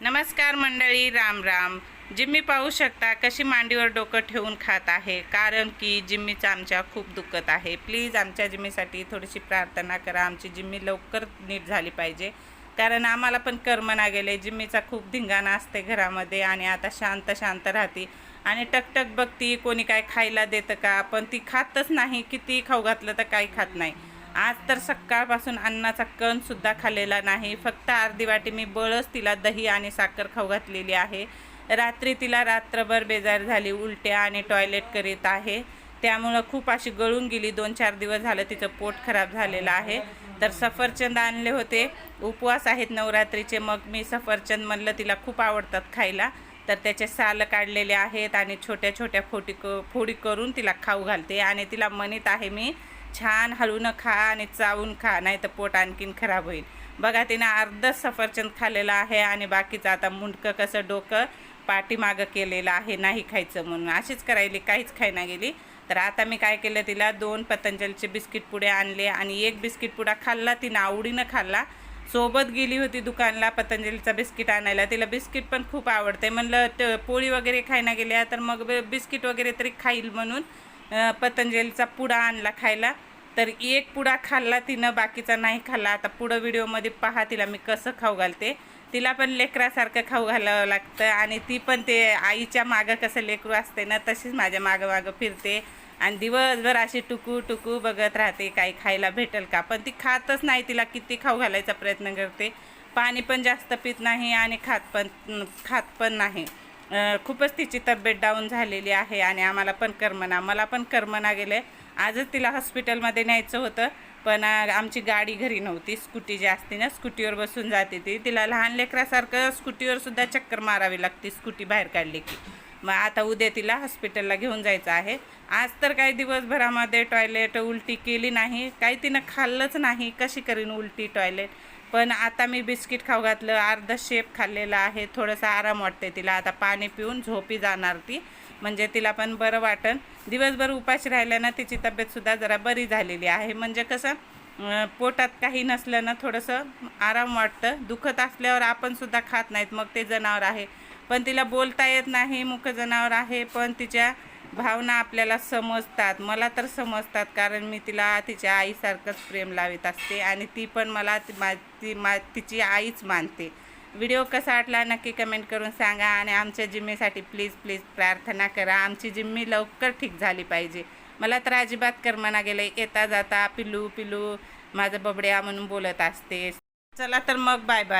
नमस्कार मंडळी राम राम. जिम्मी पाहू शकता कशी मांडीवर डोकं ठेवून खात आहे कारण की जिम्मीचं आमच्या खूप दुखत आहे. प्लीज आमच्या जिम्मीसाठी थोडीशी प्रार्थना करा. आमची जिम्मी लवकर नीट झाली पाहिजे. कारण आम्हाला पण कर्मना गेले जिम्मीचा खूप धिंगाणा असते घरामध्ये आणि आता शांत शांत राहते. आणि टकटक बघती कोणी काय खायला देतं का? पण ती खातच नाही. किती खाऊ घातलं तर काही खात नाही. आज तर सकाळपासून अन्नाचा कणसुद्धा खाल्लेला नाही. फक्त अर्धी वाटी मी बळच तिला दही आणि साखर खाऊ घातलेली आहे. रात्री तिला रात्रभर बेजार झाली उलट्या आणि टॉयलेट करीत आहे. त्यामुळं खूप अशी गळून गेली. दोन चार दिवस झालं तिचं पोट खराब झालेलं आहे. तर सफरचंद आणले होते. उपवास आहेत नवरात्रीचे. मग मी सफरचंद म्हणलं तिला खूप आवडतात खायला. तर त्याचे साल काढलेले आहेत आणि छोट्या छोट्या फोटी क फोडी करून तिला खाऊ घालते. आणि तिला म्हणत आहे मी छान हलवून खा आणि चावून खा नाही तर पोट आणखीन खराब होईल. बघा तिनं अर्धच सफरचंद खाल्लेलं आहे आणि बाकीचं आता मुंडकं कसं डोकं पाठीमागं केलेलं आहे नाही खायचं म्हणून. अशीच करायली काहीच खायना गेली. तर आता मी काय केलं तिला दोन पतंजलीचे बिस्किट पुडे आणले आणि एक बिस्किट पुडा खाल्ला तिनं आवडीनं खाल्ला. सोबत गेली होती दुकानला पतंजलीचा बिस्किट आणायला. तिला बिस्किट पण खूप आवडते म्हणलं त पोळी वगैरे खायना गेल्या तर मग बिस्किट वगैरे तरी खाईल म्हणून. पतंजलीचा पुडा आणला खायला. तर एक पुडा खाल्ला तिनं बाकीचा नाही खाल्ला. आता पुढं व्हिडिओमध्ये पहा तिला मी कसं खाऊ घालते. तिला पण लेकरासारखं खाऊ घालावं लागतं आणि ती पण ते आईच्या मागं कसं लेकरू असते ना तशीच माझ्या मागं मागं फिरते. आणि दिवसभर अशी टुकू टुकू बघत राहते काही खायला भेटेल का? पण ती खातच नाही तिला किती खाऊ घालायचा प्रयत्न करते. पाणी पण जास्त पित नाही आणि खात पण खात पण नाही. खूपच तिची तब्येत डाऊन झालेली आहे आणि आम्हाला पण करमना मला पण करमना गेले. आजच तिला हॉस्पिटलमध्ये न्यायचं होतं पण आमची गाडी घरी नव्हती स्कूटी जी असते ना स्कूटीवर बसून जाते ती. तिला लहान लेकरासारखं स्कूटीवर सुद्धा चक्कर मारावी लागते स्कूटी बाहेर काढली की. मग आता उद्या तिला हॉस्पिटलला घेऊन जायचं आहे. आज तर काही दिवसभरामध्ये टॉयलेट उलटी केली नाही काही तिनं खाल्लंच नाही कशी करीन उलटी टॉयलेट पण आता मी बिस्किट खाऊ घातलं अर्धा शेप खाल्लेला आहे थोडंसं आराम वाटते तिला. आता पाणी पिऊन झोपी जाणार ती. म्हणजे तिला पण बरं वाटन. दिवसभर उपाशी राहिल्यानं तिची तब्येतसुद्धा जरा बरी झालेली आहे. म्हणजे कसं पोटात काही नसल्यानं थोडंसं आराम वाटतं. दुखत असल्यावर आपणसुद्धा खात नाहीत. मग ते जनावर आहे. पण तिला बोलता येत नाही मुख जनावर आहे. पण तिच्या भावना आपल्याला समजतात. मला तर समजतात कारण मी तिला तिच्या आईसारखंच प्रेम लावित असते आणि ती पण मला ती मा ती मा तिची आईच मानते. व्हिडिओ कसा वाटला नक्की कमेंट करून सांगा आणि आमच्या जिम्मेसाठी प्लीज प्लीज प्रार्थना करा. आमची जिम्मी लवकर ठीक झाली पाहिजे. मला तर अजिबात कर्मना गेलं येता जाता पिलू पिलू माझं बबड्या म्हणून बोलत असते. चला तर मग बाय बाय